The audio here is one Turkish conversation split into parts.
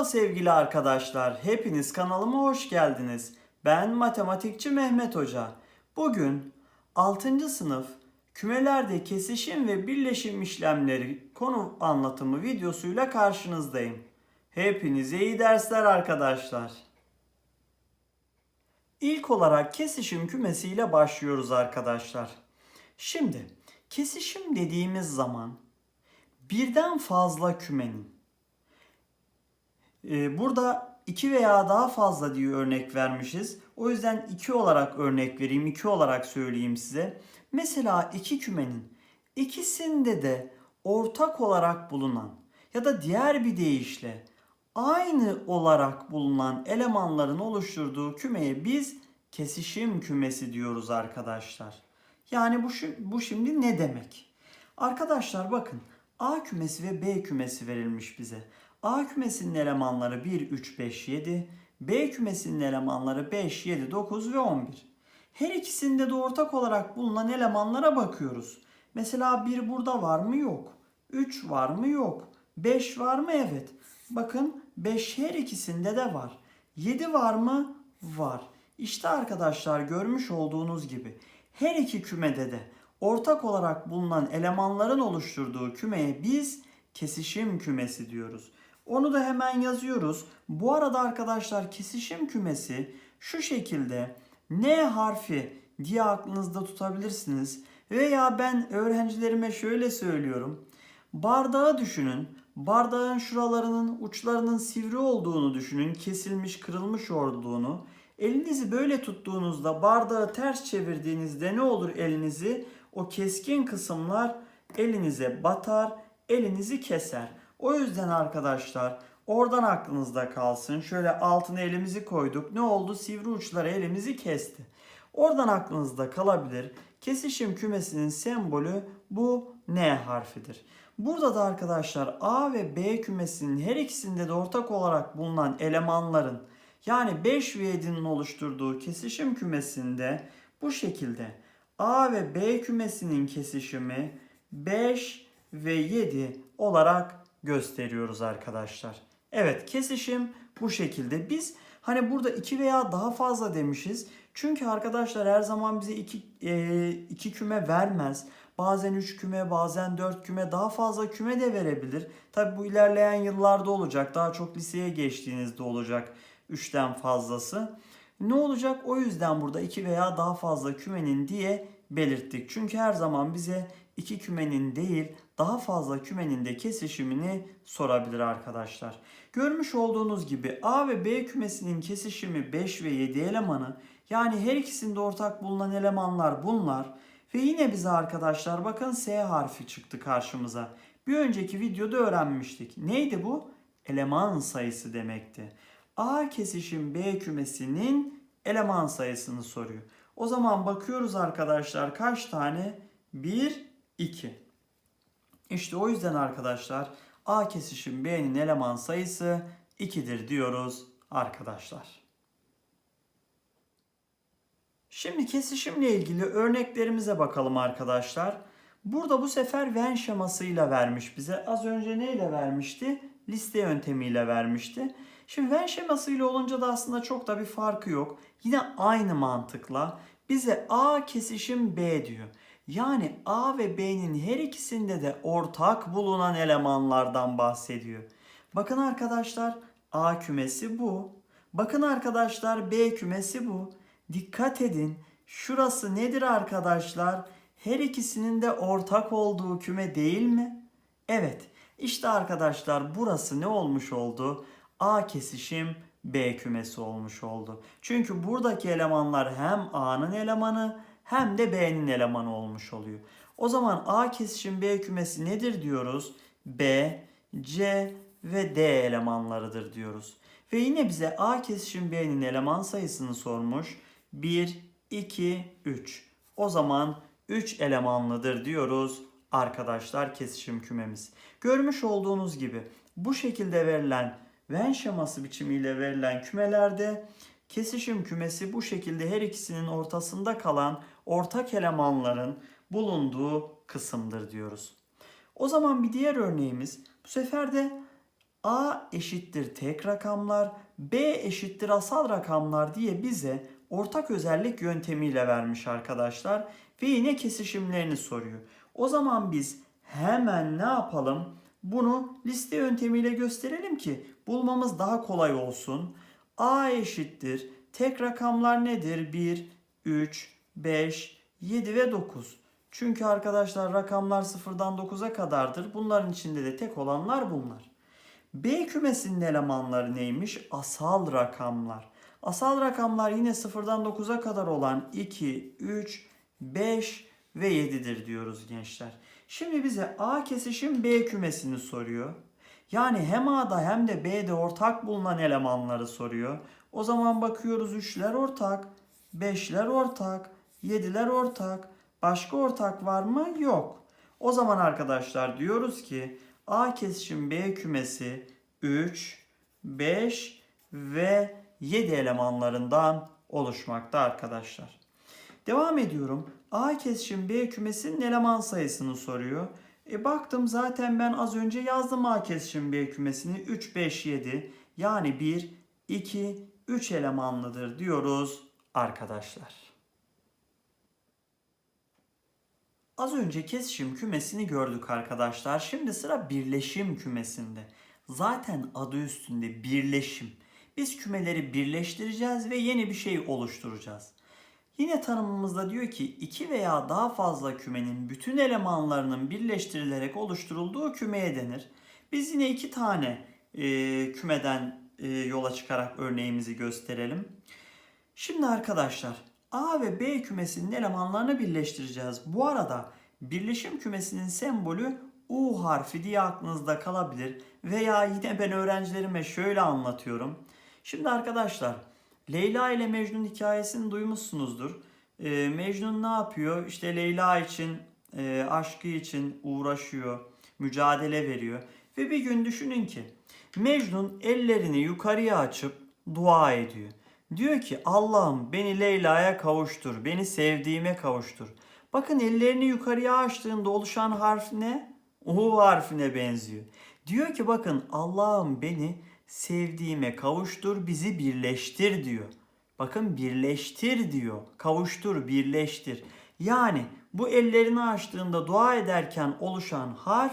Merhaba sevgili arkadaşlar. Hepiniz kanalıma hoş geldiniz. Ben matematikçi Mehmet Hoca. Bugün 6. sınıf kümelerde kesişim ve birleşim işlemleri konu anlatımı videosuyla karşınızdayım. Hepinize iyi dersler arkadaşlar. İlk olarak kesişim kümesiyle başlıyoruz arkadaşlar. Şimdi kesişim dediğimiz zaman birden fazla kümenin burada 2 veya daha fazla diye örnek vermişiz. O yüzden 2 olarak örnek vereyim, 2 olarak söyleyeyim size. Mesela iki kümenin ikisinde de ortak olarak bulunan ya da diğer bir deyişle aynı olarak bulunan elemanların oluşturduğu kümeye biz kesişim kümesi diyoruz arkadaşlar. Yani bu, bu şimdi ne demek? Arkadaşlar bakın A kümesi ve B kümesi verilmiş bize. A kümesinin elemanları 1, 3, 5, 7. B kümesinin elemanları 5, 7, 9 ve 11. Her ikisinde de ortak olarak bulunan elemanlara bakıyoruz. Mesela 1 burada var mı? Yok. 3 var mı? Yok. 5 var mı? Evet. Bakın 5 her ikisinde de var. 7 var mı? Var. İşte arkadaşlar görmüş olduğunuz gibi her iki kümede de ortak olarak bulunan elemanların oluşturduğu kümeye biz kesişim kümesi diyoruz. Onu da hemen yazıyoruz. Bu arada arkadaşlar kesişim kümesi şu şekilde N harfi diye aklınızda tutabilirsiniz. Veya ben öğrencilerime şöyle söylüyorum. Bardağı düşünün. Bardağın şuralarının uçlarının sivri olduğunu düşünün. Kesilmiş, kırılmış olduğunu. Elinizi böyle tuttuğunuzda bardağı ters çevirdiğinizde ne olur elinizi? O keskin kısımlar elinize batar, elinizi keser. O yüzden arkadaşlar oradan aklınızda kalsın. Şöyle altına elimizi koyduk. Ne oldu? Sivri uçları elimizi kesti. Oradan aklınızda kalabilir. Kesişim kümesinin sembolü bu N harfidir. Burada da arkadaşlar A ve B kümesinin her ikisinde de ortak olarak bulunan elemanların yani 5 ve 7'nin oluşturduğu kesişim kümesinde bu şekilde A ve B kümesinin kesişimi 5 ve 7 olarak gösteriyoruz arkadaşlar. Evet kesişim bu şekilde. Biz hani burada iki veya daha fazla demişiz. Çünkü arkadaşlar her zaman bize iki, e, iki küme vermez. Bazen 3 küme, bazen 4 küme, daha fazla küme de verebilir. Tabi bu ilerleyen yıllarda olacak. Daha çok liseye geçtiğinizde olacak 3'ten fazlası. Ne olacak? O yüzden burada 2 veya daha fazla kümenin diye belirttik. Çünkü her zaman bize iki kümenin değil daha fazla kümenin de kesişimini sorabilir arkadaşlar. Görmüş olduğunuz gibi A ve B kümesinin kesişimi 5 ve 7 elemanı yani her ikisinde ortak bulunan elemanlar bunlar. Ve yine bize arkadaşlar bakın S harfi çıktı karşımıza. Bir önceki videoda öğrenmiştik. Neydi bu? Eleman sayısı demekti. A kesişim B kümesinin eleman sayısını soruyor. O zaman bakıyoruz arkadaşlar kaç tane? 1, 2. İşte o yüzden arkadaşlar A kesişim B'nin eleman sayısı 2'dir diyoruz arkadaşlar. Şimdi kesişimle ilgili örneklerimize bakalım arkadaşlar. Burada bu sefer Venn şemasıyla vermiş bize. Az önce neyle vermişti? Liste yöntemiyle vermişti. Şimdi Venn şemasıyla olunca da aslında çok da bir farkı yok. Yine aynı mantıkla bize A kesişim B diyor. Yani A ve B'nin her ikisinde de ortak bulunan elemanlardan bahsediyor. Bakın arkadaşlar A kümesi bu. Bakın arkadaşlar B kümesi bu. Dikkat edin. Şurası nedir arkadaşlar? Her ikisinin de ortak olduğu küme değil mi? Evet. İşte arkadaşlar burası ne olmuş oldu? A kesişim B kümesi olmuş oldu. Çünkü buradaki elemanlar hem A'nın elemanı hem de B'nin elemanı olmuş oluyor. O zaman A kesişim B kümesi nedir diyoruz? B, C ve D elemanlarıdır diyoruz. Ve yine bize A kesişim B'nin eleman sayısını sormuş. 1, 2, 3. O zaman 3 elemanlıdır diyoruz arkadaşlar kesişim kümemiz. Görmüş olduğunuz gibi bu şekilde verilen Venn şeması biçimiyle verilen kümelerde kesişim kümesi bu şekilde her ikisinin ortasında kalan ortak elemanların bulunduğu kısımdır diyoruz. O zaman bir diğer örneğimiz bu sefer de A eşittir tek rakamlar, B eşittir asal rakamlar diye bize ortak özellik yöntemiyle vermiş arkadaşlar. Ve yine kesişimlerini soruyor. O zaman biz hemen ne yapalım? Bunu liste yöntemiyle gösterelim ki bulmamız daha kolay olsun. A eşittir. Tek rakamlar nedir? 1, 3, 5, 7 ve 9. Çünkü arkadaşlar rakamlar sıfırdan 9'a kadardır. Bunların içinde de tek olanlar bunlar. B kümesinin elemanları neymiş? Asal rakamlar. Asal rakamlar yine sıfırdan 9'a kadar olan 2, 3, 5 ve 7'dir diyoruz gençler. Şimdi bize A kesişim B kümesini soruyor. Yani hem A'da hem de B'de ortak bulunan elemanları soruyor. O zaman bakıyoruz 3'ler ortak, 5'ler ortak, 7'ler ortak. Başka ortak var mı? Yok. O zaman arkadaşlar diyoruz ki A kesişim B kümesi 3, 5 ve 7 elemanlarından oluşmakta arkadaşlar. Devam ediyorum. A kesişim B kümesinin eleman sayısını soruyor. E baktım zaten ben az önce yazdım A kesişim B kümesini 3, 5, 7 yani 1, 2, 3 elemanlıdır diyoruz arkadaşlar. Az önce kesişim kümesini gördük arkadaşlar. Şimdi sıra birleşim kümesinde. Zaten adı üstünde birleşim. Biz kümeleri birleştireceğiz ve yeni bir şey oluşturacağız. Yine tanımımızda diyor ki iki veya daha fazla kümenin bütün elemanlarının birleştirilerek oluşturulduğu kümeye denir. Biz yine iki tane e, kümeden e, yola çıkarak örneğimizi gösterelim. Şimdi arkadaşlar A ve B kümesinin elemanlarını birleştireceğiz. Bu arada birleşim kümesinin sembolü U harfi diye aklınızda kalabilir. Veya yine ben öğrencilerime şöyle anlatıyorum. Şimdi arkadaşlar Leyla ile Mecnun hikayesini duymuşsunuzdur. Ee, Mecnun ne yapıyor? İşte Leyla için, e, aşkı için uğraşıyor, mücadele veriyor. Ve bir gün düşünün ki Mecnun ellerini yukarıya açıp dua ediyor. Diyor ki Allah'ım beni Leyla'ya kavuştur, beni sevdiğime kavuştur. Bakın ellerini yukarıya açtığında oluşan harf ne? U harfine benziyor. Diyor ki bakın Allah'ım beni sevdiğime kavuştur, bizi birleştir diyor. Bakın birleştir diyor. Kavuştur, birleştir. Yani bu ellerini açtığında dua ederken oluşan harf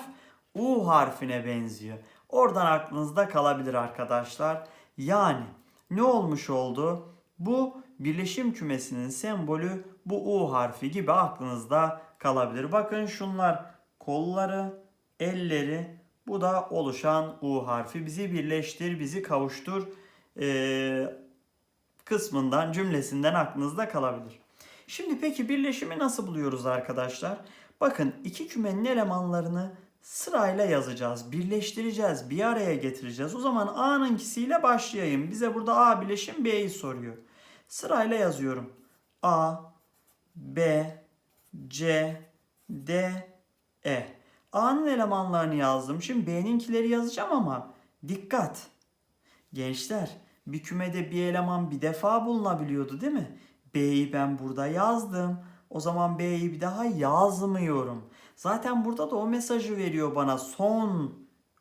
U harfine benziyor. Oradan aklınızda kalabilir arkadaşlar. Yani ne olmuş oldu? Bu birleşim kümesinin sembolü bu U harfi gibi aklınızda kalabilir. Bakın şunlar kolları, elleri, bu da oluşan U harfi. Bizi birleştir, bizi kavuştur ee, kısmından, cümlesinden aklınızda kalabilir. Şimdi peki birleşimi nasıl buluyoruz arkadaşlar? Bakın iki kümenin elemanlarını sırayla yazacağız. Birleştireceğiz. Bir araya getireceğiz. O zaman A'nınkisiyle başlayayım. Bize burada A bileşim B'yi soruyor. Sırayla yazıyorum. A, B, C, D, E. A'nın elemanlarını yazdım. Şimdi B'ninkileri yazacağım ama dikkat. Gençler bir kümede bir eleman bir defa bulunabiliyordu değil mi? B'yi ben burada yazdım. O zaman B'yi bir daha yazmıyorum. Zaten burada da o mesajı veriyor bana son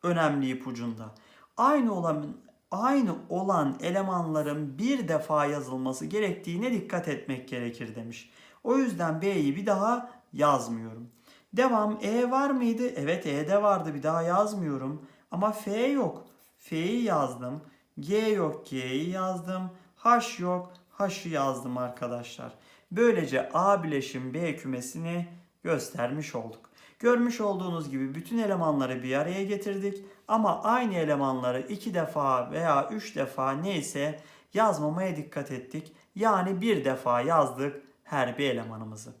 önemli ipucunda. Aynı olan aynı olan elemanların bir defa yazılması gerektiğine dikkat etmek gerekir demiş. O yüzden B'yi bir daha yazmıyorum. Devam. E var mıydı? Evet E'de vardı. Bir daha yazmıyorum. Ama F yok. F'yi yazdım. G yok. G'yi yazdım. H yok. H'ı yazdım arkadaşlar. Böylece A bileşim B kümesini göstermiş olduk. Görmüş olduğunuz gibi bütün elemanları bir araya getirdik. Ama aynı elemanları iki defa veya üç defa neyse yazmamaya dikkat ettik. Yani bir defa yazdık her bir elemanımızı.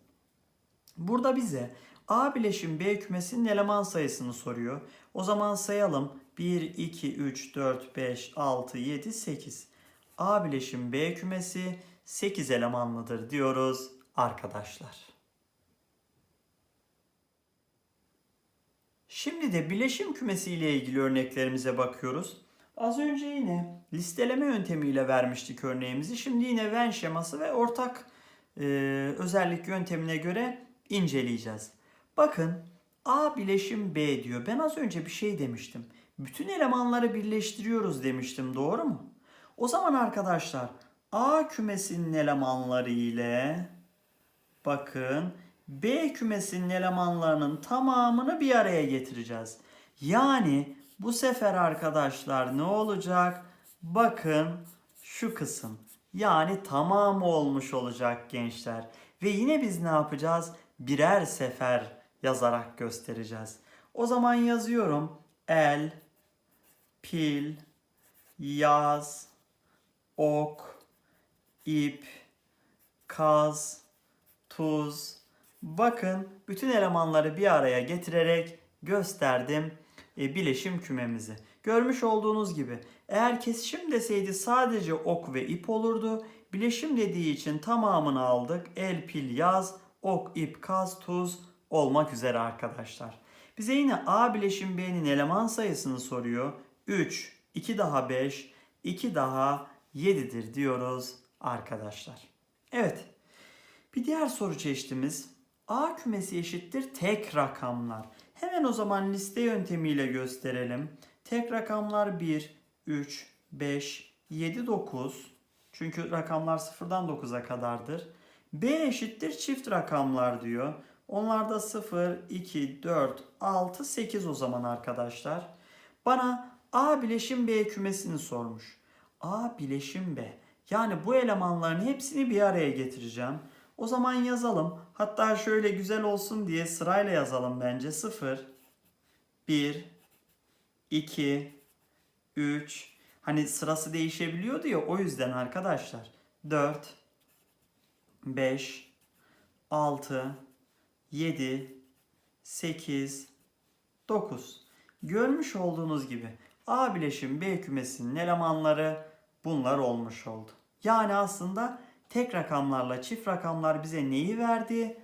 Burada bize A bileşim B kümesinin eleman sayısını soruyor. O zaman sayalım. 1, 2, 3, 4, 5, 6, 7, 8. A bileşim B kümesi 8 elemanlıdır diyoruz arkadaşlar. Şimdi de bileşim kümesi ile ilgili örneklerimize bakıyoruz. Az önce yine listeleme yöntemiyle vermiştik örneğimizi. Şimdi yine Venn şeması ve ortak e, özellik yöntemine göre inceleyeceğiz. Bakın A bileşim B diyor. Ben az önce bir şey demiştim. bütün elemanları birleştiriyoruz demiştim doğru mu? O zaman arkadaşlar A kümesinin elemanları ile bakın B kümesinin elemanlarının tamamını bir araya getireceğiz. Yani bu sefer arkadaşlar ne olacak? Bakın şu kısım. Yani tamamı olmuş olacak gençler. Ve yine biz ne yapacağız? Birer sefer yazarak göstereceğiz. O zaman yazıyorum. El, pil, yaz, ok, ip, kaz, tuz. Bakın bütün elemanları bir araya getirerek gösterdim e, bileşim kümemizi. Görmüş olduğunuz gibi eğer kesişim deseydi sadece ok ve ip olurdu. Bileşim dediği için tamamını aldık. El, pil, yaz, ok, ip, kaz, tuz olmak üzere arkadaşlar. Bize yine A bileşim B'nin eleman sayısını soruyor. 3, 2 daha 5, 2 daha 7'dir diyoruz arkadaşlar. Evet. Bir diğer soru çeşitimiz A kümesi eşittir tek rakamlar. Hemen o zaman liste yöntemiyle gösterelim. Tek rakamlar 1, 3, 5, 7, 9. Çünkü rakamlar 0'dan 9'a kadardır. B eşittir çift rakamlar diyor. Onlar da 0, 2, 4, 6, 8 o zaman arkadaşlar. Bana A bileşim B kümesini sormuş. A bileşim B. Yani bu elemanların hepsini bir araya getireceğim. O zaman yazalım. Hatta şöyle güzel olsun diye sırayla yazalım bence. 0, 1, 2, 3. Hani sırası değişebiliyordu ya o yüzden arkadaşlar. 4, 5, 6, 7, 8, 9. Görmüş olduğunuz gibi A bileşim B kümesinin elemanları bunlar olmuş oldu. Yani aslında tek rakamlarla çift rakamlar bize neyi verdi?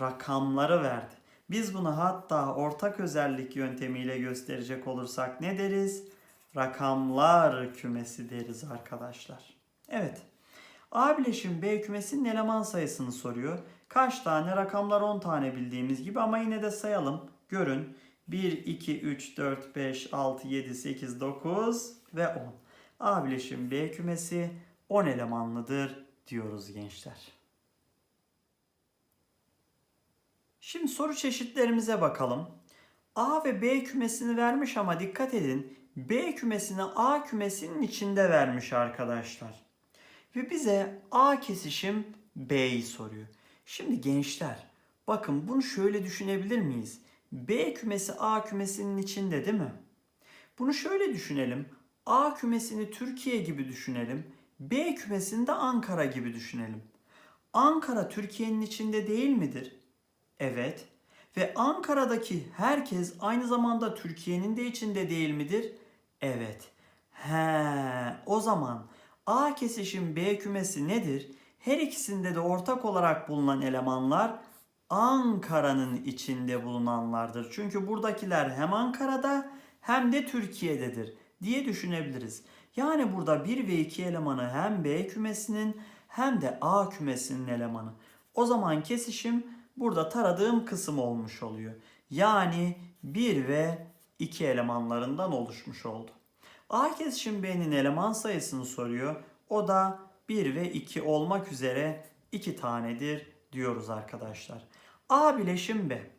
Rakamları verdi. Biz bunu hatta ortak özellik yöntemiyle gösterecek olursak ne deriz? Rakamlar kümesi deriz arkadaşlar. Evet. A bileşim B kümesinin eleman sayısını soruyor. Kaç tane? Rakamlar 10 tane bildiğimiz gibi ama yine de sayalım. Görün. 1, 2, 3, 4, 5, 6, 7, 8, 9 ve 10. A bileşim B kümesi 10 elemanlıdır diyoruz gençler. Şimdi soru çeşitlerimize bakalım. A ve B kümesini vermiş ama dikkat edin B kümesini A kümesinin içinde vermiş arkadaşlar. Ve bize A kesişim B'yi soruyor. Şimdi gençler bakın bunu şöyle düşünebilir miyiz? B kümesi A kümesinin içinde değil mi? Bunu şöyle düşünelim. A kümesini Türkiye gibi düşünelim. B kümesini de Ankara gibi düşünelim. Ankara Türkiye'nin içinde değil midir? Evet. Ve Ankara'daki herkes aynı zamanda Türkiye'nin de içinde değil midir? Evet. He, o zaman A kesişim B kümesi nedir? Her ikisinde de ortak olarak bulunan elemanlar Ankara'nın içinde bulunanlardır. Çünkü buradakiler hem Ankara'da hem de Türkiye'dedir diye düşünebiliriz. Yani burada 1 ve 2 elemanı hem B kümesinin hem de A kümesinin elemanı. O zaman kesişim burada taradığım kısım olmuş oluyor. Yani 1 ve 2 elemanlarından oluşmuş oldu. A kesişim B'nin eleman sayısını soruyor. O da 1 ve 2 olmak üzere 2 tanedir diyoruz arkadaşlar. A bileşim B.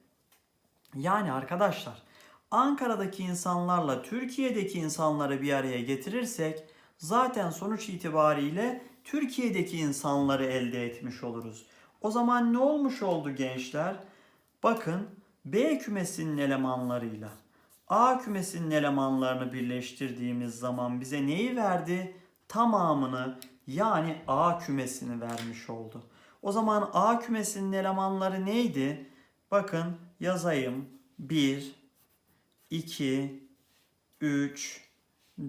Yani arkadaşlar Ankara'daki insanlarla Türkiye'deki insanları bir araya getirirsek zaten sonuç itibariyle Türkiye'deki insanları elde etmiş oluruz. O zaman ne olmuş oldu gençler? Bakın B kümesinin elemanlarıyla A kümesinin elemanlarını birleştirdiğimiz zaman bize neyi verdi? Tamamını yani A kümesini vermiş oldu. O zaman A kümesinin elemanları neydi? Bakın yazayım. 1, 2, 3,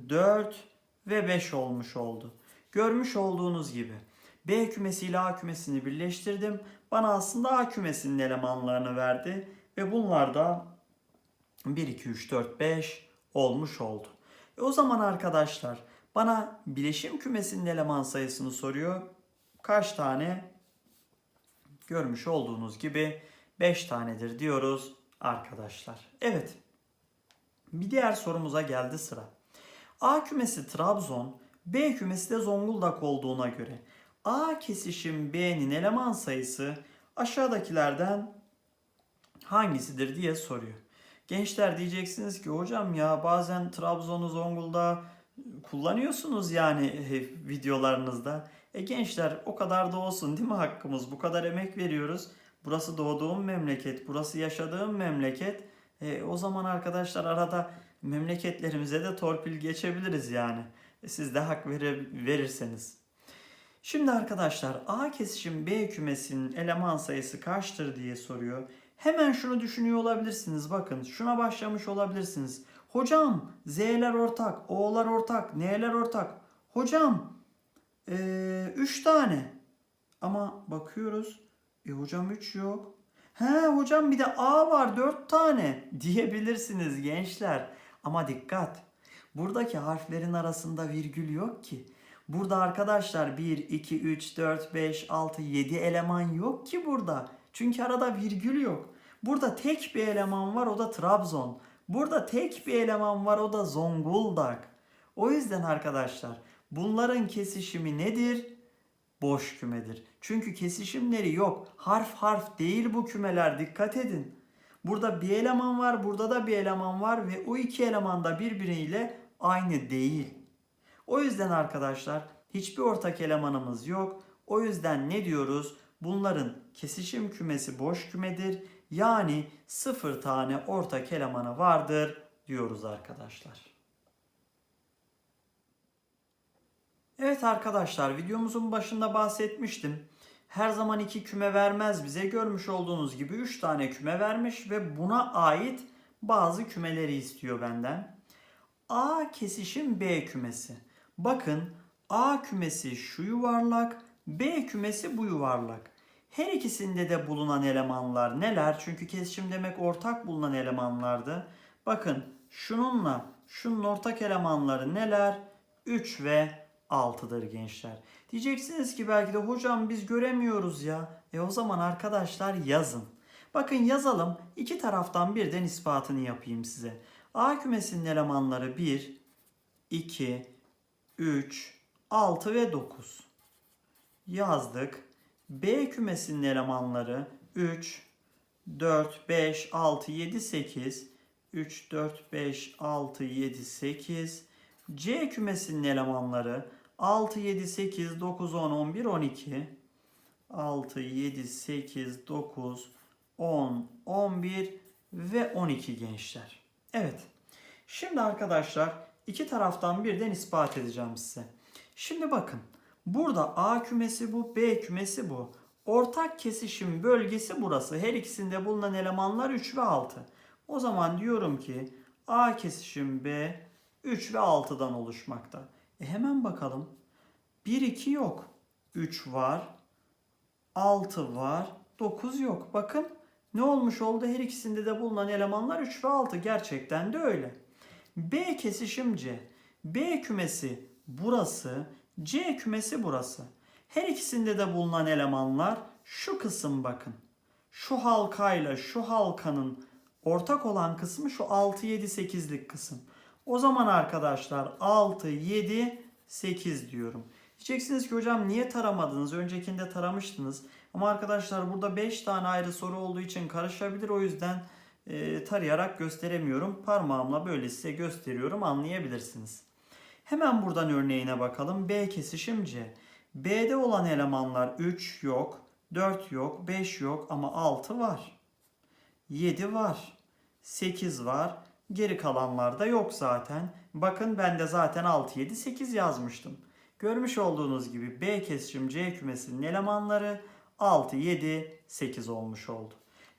4 ve 5 olmuş oldu. Görmüş olduğunuz gibi B kümesi ile A kümesini birleştirdim. Bana aslında A kümesinin elemanlarını verdi. Ve bunlar da 1, 2, 3, 4, 5 olmuş oldu. E o zaman arkadaşlar bana bileşim kümesinin eleman sayısını soruyor. Kaç tane? Görmüş olduğunuz gibi 5 tanedir diyoruz arkadaşlar. Evet. Bir diğer sorumuza geldi sıra. A kümesi Trabzon, B kümesi de Zonguldak olduğuna göre A kesişim B'nin eleman sayısı aşağıdakilerden hangisidir diye soruyor. Gençler diyeceksiniz ki hocam ya bazen Trabzon'u Zonguldak'ı kullanıyorsunuz yani e, videolarınızda. E gençler o kadar da olsun değil mi hakkımız? Bu kadar emek veriyoruz. Burası doğduğum memleket, burası yaşadığım memleket. E, o zaman arkadaşlar arada memleketlerimize de torpil geçebiliriz yani. E, siz de hak vere- verirseniz. Şimdi arkadaşlar A kesişim B kümesinin eleman sayısı kaçtır diye soruyor. Hemen şunu düşünüyor olabilirsiniz. Bakın şuna başlamış olabilirsiniz. Hocam Z'ler ortak, O'lar ortak, N'ler ortak. Hocam 3 tane. Ama bakıyoruz. E hocam 3 yok. He hocam bir de A var 4 tane diyebilirsiniz gençler. Ama dikkat. Buradaki harflerin arasında virgül yok ki. Burada arkadaşlar 1, 2, 3, 4, 5, 6, 7 eleman yok ki burada. Çünkü arada virgül yok. Burada tek bir eleman var o da Trabzon. Burada tek bir eleman var o da Zonguldak. O yüzden arkadaşlar bunların kesişimi nedir? Boş kümedir. Çünkü kesişimleri yok. Harf harf değil bu kümeler dikkat edin. Burada bir eleman var, burada da bir eleman var ve o iki eleman da birbiriyle aynı değil. O yüzden arkadaşlar hiçbir ortak elemanımız yok. O yüzden ne diyoruz? Bunların kesişim kümesi boş kümedir. Yani sıfır tane ortak elemanı vardır diyoruz arkadaşlar. Evet arkadaşlar videomuzun başında bahsetmiştim. Her zaman iki küme vermez bize. Görmüş olduğunuz gibi 3 tane küme vermiş ve buna ait bazı kümeleri istiyor benden. A kesişim B kümesi. Bakın A kümesi şu yuvarlak, B kümesi bu yuvarlak. Her ikisinde de bulunan elemanlar neler? Çünkü kesişim demek ortak bulunan elemanlardı. Bakın şununla şunun ortak elemanları neler? 3 ve 6'dır gençler. Diyeceksiniz ki belki de hocam biz göremiyoruz ya. E o zaman arkadaşlar yazın. Bakın yazalım. İki taraftan birden ispatını yapayım size. A kümesinin elemanları 1, 2, 3, 6 ve 9. Yazdık. B kümesinin elemanları 3, 4, 5, 6, 7, 8. 3, 4, 5, 6, 7, 8. C kümesinin elemanları 6, 7, 8, 9, 10, 11, 12. 6, 7, 8, 9, 10, 11 ve 12 gençler. Evet. Şimdi arkadaşlar iki taraftan birden ispat edeceğim size. Şimdi bakın. Burada A kümesi bu, B kümesi bu. Ortak kesişim bölgesi burası. Her ikisinde bulunan elemanlar 3 ve 6. O zaman diyorum ki A kesişim B 3 ve 6'dan oluşmakta. E hemen bakalım. 1 2 yok. 3 var. 6 var. 9 yok. Bakın ne olmuş oldu? Her ikisinde de bulunan elemanlar 3 ve 6. Gerçekten de öyle. B kesişim C. B kümesi burası. C kümesi burası. Her ikisinde de bulunan elemanlar şu kısım bakın. Şu halkayla şu halkanın ortak olan kısmı şu 6 7 8'lik kısım. O zaman arkadaşlar 6 7 8 diyorum. Diyeceksiniz ki hocam niye taramadınız? Öncekinde taramıştınız. Ama arkadaşlar burada 5 tane ayrı soru olduğu için karışabilir. O yüzden e, tarayarak gösteremiyorum. Parmağımla böyle size gösteriyorum anlayabilirsiniz. Hemen buradan örneğine bakalım. B kesişim C. B'de olan elemanlar 3 yok, 4 yok, 5 yok ama 6 var. 7 var. 8 var. Geri kalanlar da yok zaten. Bakın ben de zaten 6, 7, 8 yazmıştım. Görmüş olduğunuz gibi B kesişim C kümesinin elemanları 6, 7, 8 olmuş oldu.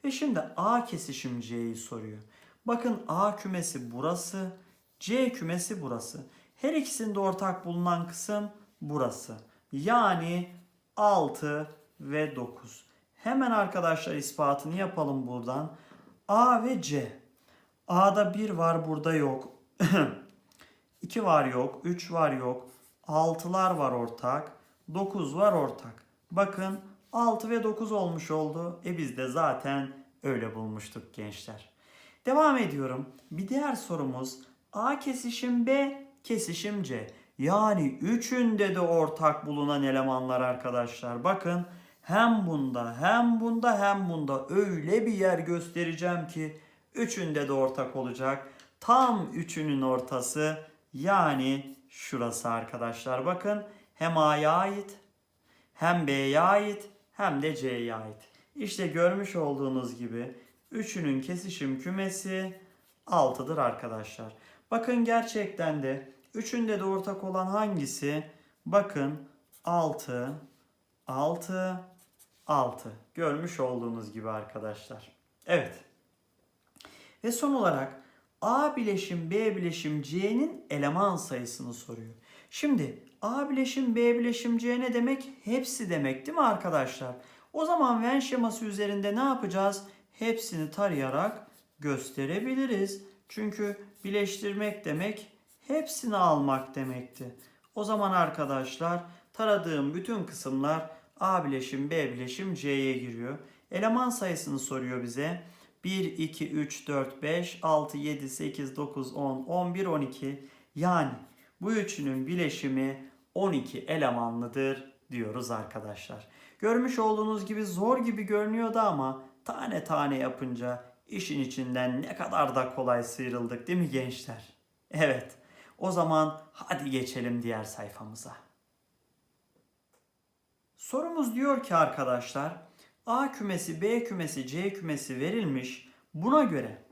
Ve şimdi A kesişim C'yi soruyor. Bakın A kümesi burası, C kümesi burası. Her ikisinde ortak bulunan kısım burası. Yani 6 ve 9. Hemen arkadaşlar ispatını yapalım buradan. A ve C. A'da 1 var burada yok. 2 var yok. 3 var yok. 6'lar var ortak. 9 var ortak. Bakın 6 ve 9 olmuş oldu. E biz de zaten öyle bulmuştuk gençler. Devam ediyorum. Bir diğer sorumuz A kesişim B kesişim C. Yani üçünde de ortak bulunan elemanlar arkadaşlar. Bakın hem bunda hem bunda hem bunda öyle bir yer göstereceğim ki üçünde de ortak olacak. Tam üçünün ortası yani şurası arkadaşlar. Bakın hem A'ya ait hem B'ye ait hem de C'ye ait. İşte görmüş olduğunuz gibi üçünün kesişim kümesi 6'dır arkadaşlar. Bakın gerçekten de üçünde de ortak olan hangisi? Bakın 6, 6, 6. Görmüş olduğunuz gibi arkadaşlar. Evet. Ve son olarak A bileşim B bileşim C'nin eleman sayısını soruyor. Şimdi A bileşim B bileşim C ne demek? Hepsi demek değil mi arkadaşlar? O zaman Venn şeması üzerinde ne yapacağız? Hepsini tarayarak gösterebiliriz. Çünkü bileştirmek demek hepsini almak demekti. O zaman arkadaşlar taradığım bütün kısımlar A bileşim B bileşim C'ye giriyor. Eleman sayısını soruyor bize. 1, 2, 3, 4, 5, 6, 7, 8, 9, 10, 11, 12. Yani bu üçünün bileşimi 12 elemanlıdır diyoruz arkadaşlar. Görmüş olduğunuz gibi zor gibi görünüyordu ama tane tane yapınca işin içinden ne kadar da kolay sıyrıldık değil mi gençler? Evet. O zaman hadi geçelim diğer sayfamıza. Sorumuz diyor ki arkadaşlar A kümesi, B kümesi, C kümesi verilmiş. Buna göre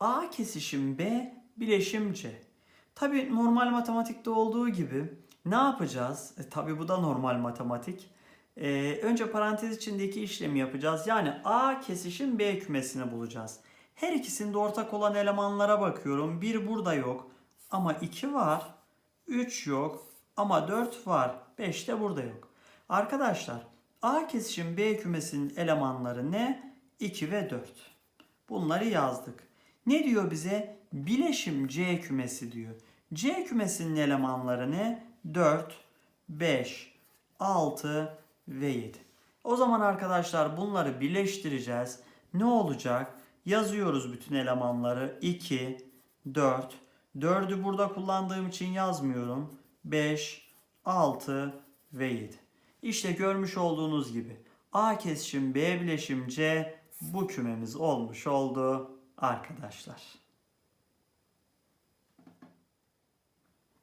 A kesişim B bileşim C. Tabi normal matematikte olduğu gibi ne yapacağız? E, Tabi bu da normal matematik. E, önce parantez içindeki işlemi yapacağız. Yani A kesişim B kümesini bulacağız. Her ikisinde ortak olan elemanlara bakıyorum. Bir burada yok ama 2 var. 3 yok ama 4 var. 5 de burada yok. Arkadaşlar A kesişim B kümesinin elemanları ne? 2 ve 4. Bunları yazdık. Ne diyor bize? Bileşim C kümesi diyor. C kümesinin elemanları ne? 4, 5, 6 ve 7. O zaman arkadaşlar bunları birleştireceğiz. Ne olacak? Yazıyoruz bütün elemanları. 2, 4. 4'ü burada kullandığım için yazmıyorum. 5, 6 ve 7. İşte görmüş olduğunuz gibi A kesişim B bileşim C bu kümemiz olmuş oldu arkadaşlar.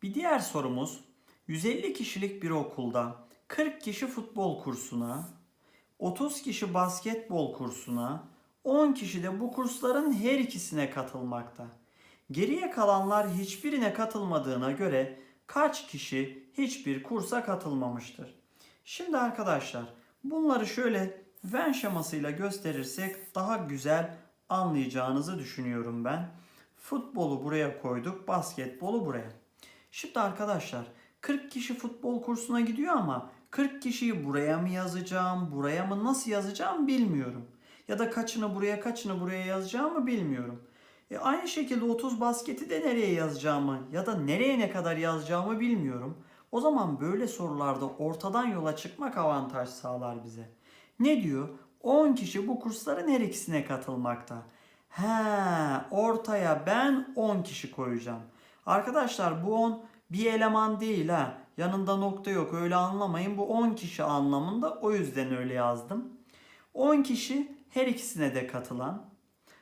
Bir diğer sorumuz 150 kişilik bir okulda 40 kişi futbol kursuna, 30 kişi basketbol kursuna, 10 kişi de bu kursların her ikisine katılmakta. Geriye kalanlar hiçbirine katılmadığına göre kaç kişi hiçbir kursa katılmamıştır? Şimdi arkadaşlar bunları şöyle Venn şemasıyla gösterirsek daha güzel anlayacağınızı düşünüyorum ben. Futbolu buraya koyduk, basketbolu buraya. Şimdi arkadaşlar 40 kişi futbol kursuna gidiyor ama 40 kişiyi buraya mı yazacağım, buraya mı nasıl yazacağım bilmiyorum. Ya da kaçını buraya kaçını buraya yazacağımı bilmiyorum. E aynı şekilde 30 basketi de nereye yazacağımı ya da nereye ne kadar yazacağımı bilmiyorum. O zaman böyle sorularda ortadan yola çıkmak avantaj sağlar bize. Ne diyor? 10 kişi bu kursların her ikisine katılmakta. He, ortaya ben 10 kişi koyacağım. Arkadaşlar bu 10 bir eleman değil ha. Yanında nokta yok öyle anlamayın. Bu 10 kişi anlamında o yüzden öyle yazdım. 10 kişi her ikisine de katılan.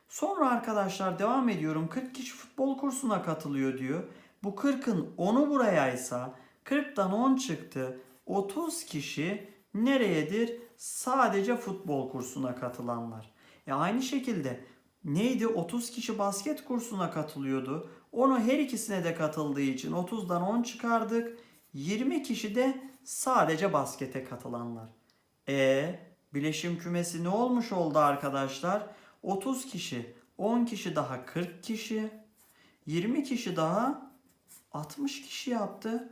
Sonra arkadaşlar devam ediyorum. 40 kişi futbol kursuna katılıyor diyor. Bu 40'ın 10'u burayaysa 40'tan 10 çıktı. 30 kişi nereyedir? Sadece futbol kursuna katılanlar. E aynı şekilde neydi? 30 kişi basket kursuna katılıyordu. Onu her ikisine de katıldığı için 30'dan 10 çıkardık. 20 kişi de sadece baskete katılanlar. E bileşim kümesi ne olmuş oldu arkadaşlar? 30 kişi, 10 kişi daha 40 kişi, 20 kişi daha 60 kişi yaptı.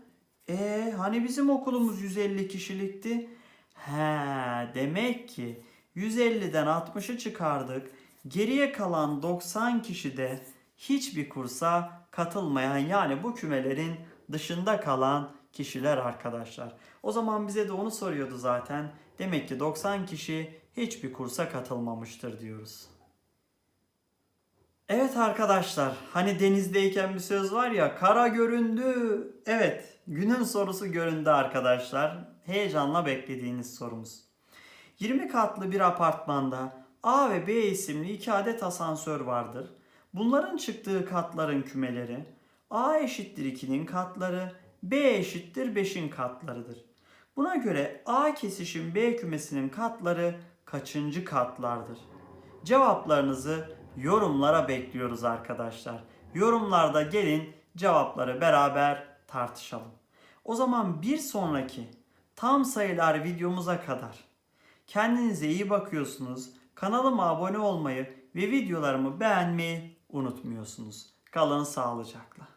E hani bizim okulumuz 150 kişilikti? He demek ki 150'den 60'ı çıkardık. Geriye kalan 90 kişi de hiçbir kursa katılmayan yani bu kümelerin dışında kalan kişiler arkadaşlar. O zaman bize de onu soruyordu zaten. Demek ki 90 kişi hiçbir kursa katılmamıştır diyoruz. Evet arkadaşlar, hani denizdeyken bir söz var ya, kara göründü. Evet, günün sorusu göründü arkadaşlar. Heyecanla beklediğiniz sorumuz. 20 katlı bir apartmanda A ve B isimli iki adet asansör vardır. Bunların çıktığı katların kümeleri A eşittir 2'nin katları, B eşittir 5'in katlarıdır. Buna göre A kesişim B kümesinin katları kaçıncı katlardır? Cevaplarınızı yorumlara bekliyoruz arkadaşlar. Yorumlarda gelin cevapları beraber tartışalım. O zaman bir sonraki tam sayılar videomuza kadar kendinize iyi bakıyorsunuz. Kanalıma abone olmayı ve videolarımı beğenmeyi unutmuyorsunuz. Kalın sağlıcakla.